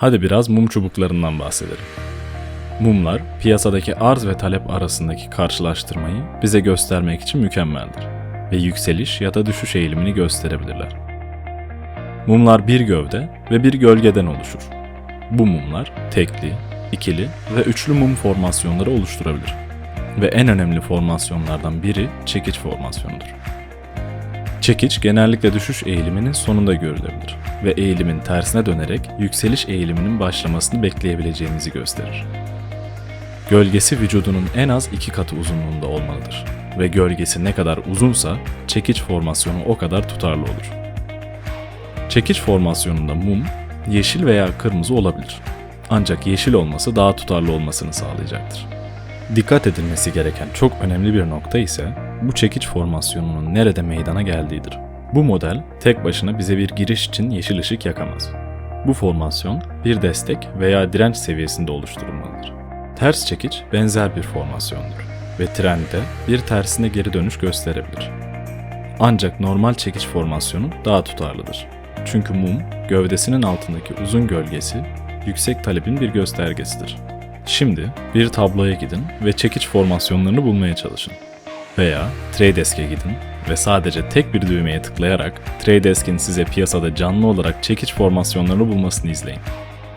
Hadi biraz mum çubuklarından bahsedelim. Mumlar, piyasadaki arz ve talep arasındaki karşılaştırmayı bize göstermek için mükemmeldir ve yükseliş ya da düşüş eğilimini gösterebilirler. Mumlar bir gövde ve bir gölgeden oluşur. Bu mumlar tekli, ikili ve üçlü mum formasyonları oluşturabilir. Ve en önemli formasyonlardan biri çekiç formasyonudur. Çekiç genellikle düşüş eğiliminin sonunda görülebilir ve eğilimin tersine dönerek yükseliş eğiliminin başlamasını bekleyebileceğimizi gösterir. Gölgesi vücudunun en az iki katı uzunluğunda olmalıdır ve gölgesi ne kadar uzunsa çekiç formasyonu o kadar tutarlı olur. Çekiç formasyonunda mum yeşil veya kırmızı olabilir. Ancak yeşil olması daha tutarlı olmasını sağlayacaktır. Dikkat edilmesi gereken çok önemli bir nokta ise bu çekiç formasyonunun nerede meydana geldiğidir. Bu model tek başına bize bir giriş için yeşil ışık yakamaz. Bu formasyon bir destek veya direnç seviyesinde oluşturulmalıdır. Ters çekiç benzer bir formasyondur ve trendde bir tersine geri dönüş gösterebilir. Ancak normal çekiç formasyonu daha tutarlıdır. Çünkü mum, gövdesinin altındaki uzun gölgesi yüksek talebin bir göstergesidir. Şimdi bir tabloya gidin ve çekiç formasyonlarını bulmaya çalışın. Veya Tradesk'e gidin ve sadece tek bir düğmeye tıklayarak Tradesk'in size piyasada canlı olarak çekiç formasyonlarını bulmasını izleyin.